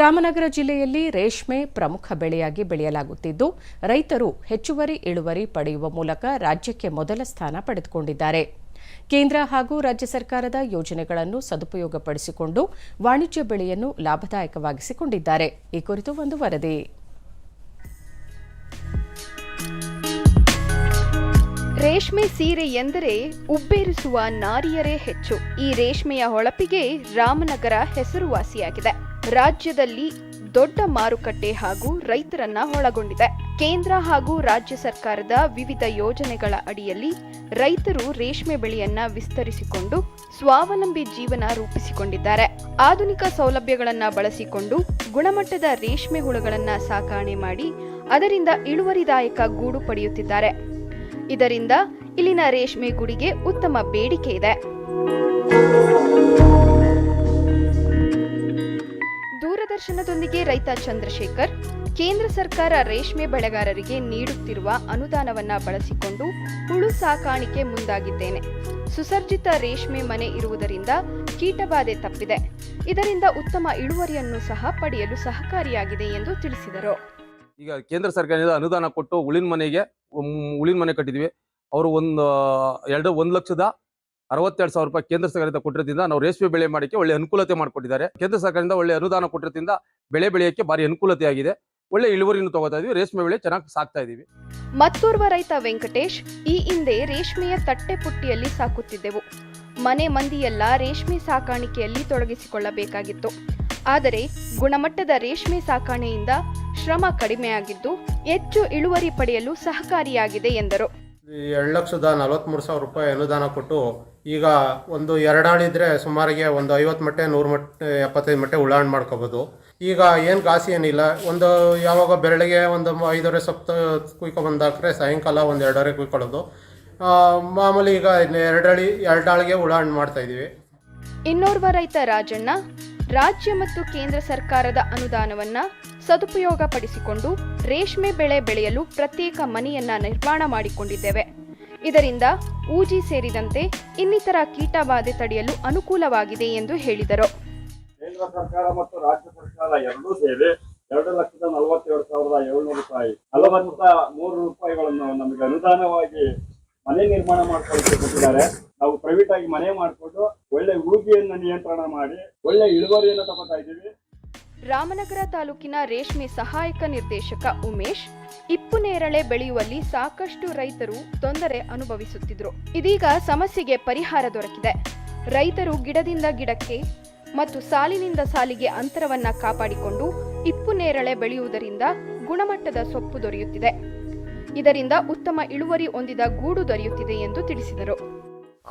ರಾಮನಗರ ಜಿಲ್ಲೆಯಲ್ಲಿ ರೇಷ್ಮೆ ಪ್ರಮುಖ ಬೆಳೆಯಾಗಿ ಬೆಳೆಯಲಾಗುತ್ತಿದ್ದು, ರೈತರು ಹೆಚ್ಚುವರಿ ಇಳುವರಿ ಪಡೆಯುವ ಮೂಲಕ ರಾಜ್ಯಕ್ಕೆ ಮೊದಲ ಸ್ಥಾನ ಪಡೆದುಕೊಂಡಿದ್ದಾರೆ. ಕೇಂದ್ರ ಹಾಗೂ ರಾಜ್ಯ ಸರ್ಕಾರದ ಯೋಜನೆಗಳನ್ನು ಸದುಪಯೋಗಪಡಿಸಿಕೊಂಡು ವಾಣಿಜ್ಯ ಬೆಳೆಯನ್ನು ಲಾಭದಾಯಕವಾಗಿಸಿಕೊಂಡಿದ್ದಾರೆ. ಈ ಕುರಿತು ಒಂದು ವರದಿ. ರೇಷ್ಮೆ ಸೀರೆ ಎಂದರೆ ಉಬ್ಬೇರಿಸುವ ನಾರಿಯರೇ ಹೆಚ್ಚು. ಈ ರೇಷ್ಮೆಯ ಹೊಳಪಿಗೆ ರಾಮನಗರ ಹೆಸರುವಾಸಿಯಾಗಿದೆ. ರಾಜ್ಯದಲ್ಲಿ ದೊಡ್ಡ ಮಾರುಕಟ್ಟೆ ಹಾಗೂ ರೈತರನ್ನ ಒಳಗೊಂಡಿದೆ. ಕೇಂದ್ರ ಹಾಗೂ ರಾಜ್ಯ ಸರ್ಕಾರದ ವಿವಿಧ ಯೋಜನೆಗಳ ಅಡಿಯಲ್ಲಿ ರೈತರು ರೇಷ್ಮೆ ಬೆಳೆಯನ್ನ ವಿಸ್ತರಿಸಿಕೊಂಡು ಸ್ವಾವಲಂಬಿ ಜೀವನ ರೂಪಿಸಿಕೊಂಡಿದ್ದಾರೆ. ಆಧುನಿಕ ಸೌಲಭ್ಯಗಳನ್ನ ಬಳಸಿಕೊಂಡು ಗುಣಮಟ್ಟದ ರೇಷ್ಮೆ ಹುಳುಗಳನ್ನ ಸಾಕಾಣೆ ಮಾಡಿ ಅದರಿಂದ ಇಳುವರಿದಾಯಕ ಗೂಡು ಪಡೆಯುತ್ತಿದ್ದಾರೆ. ಇದರಿಂದ ಇಲ್ಲಿನ ರೇಷ್ಮೆ ಗುಡಿಗೆ ಉತ್ತಮ ಬೇಡಿಕೆ ಇದೆ. ದೂರದರ್ಶನದೊಂದಿಗೆ ರೈತ ಚಂದ್ರಶೇಖರ್, ಕೇಂದ್ರ ಸರ್ಕಾರ ರೇಷ್ಮೆ ಬೆಳೆಗಾರರಿಗೆ ನೀಡುತ್ತಿರುವ ಅನುದಾನವನ್ನ ಬಳಸಿಕೊಂಡು ಹುಳು ಸಾಕಾಣಿಕೆ ಮುಂದಾಗಿದ್ದೇನೆ. ಸುಸರ್ಜಿತ ರೇಷ್ಮೆ ಮನೆ ಇರುವುದರಿಂದ ಕೀಟಬಾಧೆ ತಪ್ಪಿದೆ. ಇದರಿಂದ ಉತ್ತಮ ಇಳುವರಿಯನ್ನು ಸಹ ಪಡೆಯಲು ಸಹಕಾರಿಯಾಗಿದೆ ಎಂದು ತಿಳಿಸಿದರು. ಈಗ ಕೇಂದ್ರ ಸರ್ಕಾರದಿಂದ ಅನುದಾನ ಕೊಟ್ಟು ಉಳಿನ ಮನೆಗೆ ಉಳಿನ ಮನೆ ಕಟ್ಟಿದ್ವಿ. ಅವರು ಒಂದು, ಎರಡು, ಒಂದು ಲಕ್ಷದ ಅರವತ್ತೆರಡು ಸಾವಿರ ರೂಪಾಯಿ ಕೇಂದ್ರ ಸರ್ಕಾರದಿಂದ ಕೊಟ್ಟಿರೋದ್ರಿಂದ ನಾವು ರೇಷ್ಮೆ ಬೆಳೆ ಮಾಡಕ್ಕೆ ಒಳ್ಳೆ ಅನುಕೂಲತೆ ಮಾಡಿಕೊಟ್ಟಿದ್ದಾರೆ. ಕೇಂದ್ರ ಸರ್ಕಾರದಿಂದ ಒಳ್ಳೆ ಅನುದಾನ ಕೊಟ್ಟಿರೋದ್ರಿಂದ ಬೆಳೆ ಬೆಳೆಯಕ್ಕೆ ಭಾರಿ ಅನುಕೂಲತೆ ಆಗಿದೆ. ಒಳ್ಳೆ ಇಳುವರಿನೂ ತಗೋತಾ ಇದೀವಿ ರೇಷ್ಮೆ ಬೆಳೆ ಚೆನ್ನಾಗಿ ಸಾಕ್ತಾ ಇದೀವಿ. ಮತ್ತೋರ್ವ ರೈತ ವೆಂಕಟೇಶ್ ಈ ಹಿಂದೆ ರೇಷ್ಮೆಯ ತಟ್ಟೆ ಪುಟ್ಟಿಯಲ್ಲಿ ಸಾಕುತ್ತಿದ್ದೆವು. ಮನೆ ಮಂದಿಯೆಲ್ಲ ರೇಷ್ಮೆ ಸಾಕಾಣಿಕೆಯಲ್ಲಿ ತೊಡಗಿಸಿಕೊಳ್ಳಬೇಕಾಗಿತ್ತು. ಆದರೆ ಗುಣಮಟ್ಟದ ರೇಷ್ಮೆ ಸಾಕಾಣೆಯಿಂದ ಶ್ರಮ ಕಡಿಮೆಯಾಗಿದ್ದು ಹೆಚ್ಚು ಇಳುವರಿ ಪಡೆಯಲು ಸಹಕಾರಿಯಾಗಿದೆ ಎಂದರು. ಎರಡು ಲಕ್ಷದ ನಲವತ್ತ್ಮೂರು ಸಾವಿರ ರೂಪಾಯಿ ಅನುದಾನ ಕೊಟ್ಟು ಈಗ ಒಂದು ಎರಡಾಳಿದ್ರೆ ಸುಮಾರಿಗೆ ಒಂದು ಐವತ್ತು ಮಟ್ಟೆ, ನೂರು ಮಟ್ಟೆ, ಎಪ್ಪತ್ತೈದು ಮಟ್ಟೆ ಉಳ್ಳಾಣ್ ಮಾಡ್ಕೋಬೋದು. ಈಗ ಏನು ಗಾಸಿ ಏನಿಲ್ಲ, ಒಂದು ಯಾವಾಗ ಬೆರಳಿಗೆ ಒಂದು ಐದೂವರೆ ಸಪ್ತ ಕುಯ್ಕೊ ಬಂದಾಕ್ರೆ ಸಾಯಂಕಾಲ ಒಂದು ಎರಡೂವರೆ ಕುಯ್ಕೊಳ್ಳೋದು. ಮಾಮೂಲಿ ಈಗ ಎರಡಳಿ, ಎರಡಾಳಿಗೆ ಉಳ್ಳಾಣ್ ಮಾಡ್ತಾ ಇದ್ದೀವಿ ಇನ್ನೋರ್ವ ರೈತ ರಾಜಣ್ಣ, ರಾಜ್ಯ ಮತ್ತು ಕೇಂದ್ರ ಸರ್ಕಾರದ ಅನುದಾನವನ್ನ ಸದುಪಯೋಗಪಡಿಸಿಕೊಂಡು ರೇಷ್ಮೆ ಬೆಳೆ ಬೆಳೆಯಲು ಪ್ರತ್ಯೇಕ ಮನೆಯನ್ನ ನಿರ್ಮಾಣ ಮಾಡಿಕೊಂಡಿದ್ದೇವೆ. ಇದರಿಂದ ಊಜಿ ಸೇರಿದಂತೆ ಇನ್ನಿತರ ಕೀಟಬಾಧೆ ತಡೆಯಲು ಅನುಕೂಲವಾಗಿದೆ ಎಂದು ಹೇಳಿದರು. ಕೇಂದ್ರ ಸರ್ಕಾರ ಮತ್ತು ರಾಜ್ಯ ಸರ್ಕಾರ ಎರಡೂ ಸೇರಿ ಎರಡು ಲಕ್ಷದ ನಲವತ್ತೆರಡು ಸಾವಿರದ ಏಳ್ನೂರು ರೂಪಾಯಿ, ನಲವತ್ತ ಮೂರು ರೂಪಾಯಿಗಳನ್ನು ನಮಗೆ ಅನುದಾನವಾಗಿ ಮನೆ ನಿರ್ಮಾಣ ಮಾಡ್ಕೊಳ್ಳಿಕ್ಕೆ ನಾವು ಪ್ರೈವೇಟ್ ಆಗಿ ಮನೆ ಮಾಡಿಕೊಂಡು ಒಳ್ಳೆ ಊಜಿಯನ್ನು ನಿಯಂತ್ರಣ ಮಾಡಿ, ಒಳ್ಳೆ ಇಳುವರಿಯನ್ನು ತಗೋತಾ ಇದ್ದೀವಿ. ರಾಮನಗರ ತಾಲೂಕಿನ ರೇಷ್ಮೆ ಸಹಾಯಕ ನಿರ್ದೇಶಕ ಉಮೇಶ್, ಇಪ್ಪು ನೇರಳೆ ಬೆಳೆಯುವಲ್ಲಿ ಸಾಕಷ್ಟು ರೈತರು ತೊಂದರೆ ಅನುಭವಿಸುತ್ತಿದ್ರು. ಇದೀಗ ಸಮಸ್ಯೆಗೆ ಪರಿಹಾರ ದೊರಕಿದೆ. ರೈತರು ಗಿಡದಿಂದ ಗಿಡಕ್ಕೆ ಮತ್ತು ಸಾಲಿನಿಂದ ಸಾಲಿಗೆ ಅಂತರವನ್ನ ಕಾಪಾಡಿಕೊಂಡು ಇಪ್ಪು ನೇರಳೆ ಬೆಳೆಯುವುದರಿಂದ ಗುಣಮಟ್ಟದ ಸೊಪ್ಪು ದೊರೆಯುತ್ತಿದೆ. ಇದರಿಂದ ಉತ್ತಮ ಇಳುವರಿ ಹೊಂದಿದ ಗೂಡು ದೊರೆಯುತ್ತಿದೆ ಎಂದು ತಿಳಿಸಿದರು.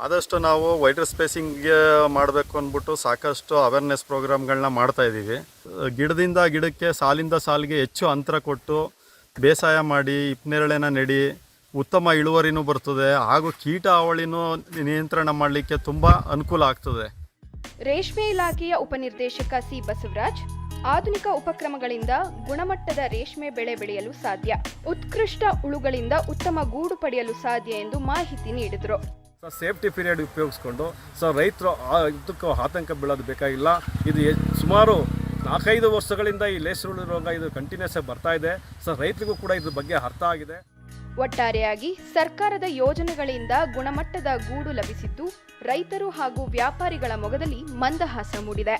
ಆದಷ್ಟು ನಾವು ವೈಡರ್ ಸ್ಪೇಸಿಂಗ್ಗೆ ಮಾಡಬೇಕು ಅಂದ್ಬಿಟ್ಟು ಸಾಕಷ್ಟು ಅವೇರ್ನೆಸ್ ಪ್ರೋಗ್ರಾಮ್ಗಳನ್ನ ಮಾಡ್ತಾ ಇದ್ದೀವಿ. ಗಿಡದಿಂದ ಗಿಡಕ್ಕೆ ಸಾಲಿಂದ ಸಾಲಿಗೆ ಹೆಚ್ಚು ಅಂತರ ಕೊಟ್ಟು ಬೇಸಾಯ ಮಾಡಿ ಇಪ್ನೆರಳೆನ ನೆಡಿ, ಉತ್ತಮ ಇಳುವರಿನೂ ಬರ್ತದೆ ಹಾಗೂ ಕೀಟ ಹಾವಳಿನೂ ನಿಯಂತ್ರಣ ಮಾಡಲಿಕ್ಕೆ ತುಂಬ ಅನುಕೂಲ ಆಗ್ತದೆ. ರೇಷ್ಮೆ ಇಲಾಖೆಯ ಉಪನಿರ್ದೇಶಕ ಸಿ ಬಸವರಾಜ್, ಆಧುನಿಕ ಉಪಕ್ರಮಗಳಿಂದ ಗುಣಮಟ್ಟದ ರೇಷ್ಮೆ ಬೆಳೆ ಬೆಳೆಯಲು ಸಾಧ್ಯ. ಉತ್ಕೃಷ್ಟ ಉಳುಗಳಿಂದ ಉತ್ತಮ ಗೂಡು ಪಡೆಯಲು ಸಾಧ್ಯ ಎಂದು ಮಾಹಿತಿ ನೀಡಿದರು. ಸೊ ಸೇಫ್ಟಿ ಪೀರಿಯಡ್ ಉಪಯೋಗಿಸ್ಕೊಂಡು ಸೊ ರೈತರು ಇದಕ್ಕೂ ಆತಂಕ ಬೀಳೋದು ಬೇಕಾಗಿಲ್ಲ. ಇದು ಸುಮಾರು ನಾಲ್ಕೈದು ವರ್ಷಗಳಿಂದ ಈ ಲೇಸರುಳಿ ರೋಗ ಇದು ಕಂಟಿನ್ಯೂಸ್ ಆಗಿ ಬರ್ತಾ ಇದೆ. ಸೊ ರೈತರಿಗೂ ಕೂಡ ಇದ್ರ ಬಗ್ಗೆ ಅರ್ಥ ಆಗಿದೆ. ಒಟ್ಟಾರೆಯಾಗಿ ಸರ್ಕಾರದ ಯೋಜನೆಗಳಿಂದ ಗುಣಮಟ್ಟದ ಗೂಡು ಲಭಿಸಿದ್ದು, ರೈತರು ಹಾಗೂ ವ್ಯಾಪಾರಿಗಳ ಮೊಗದಲ್ಲಿ ಮಂದಹಾಸ ಮೂಡಿದೆ.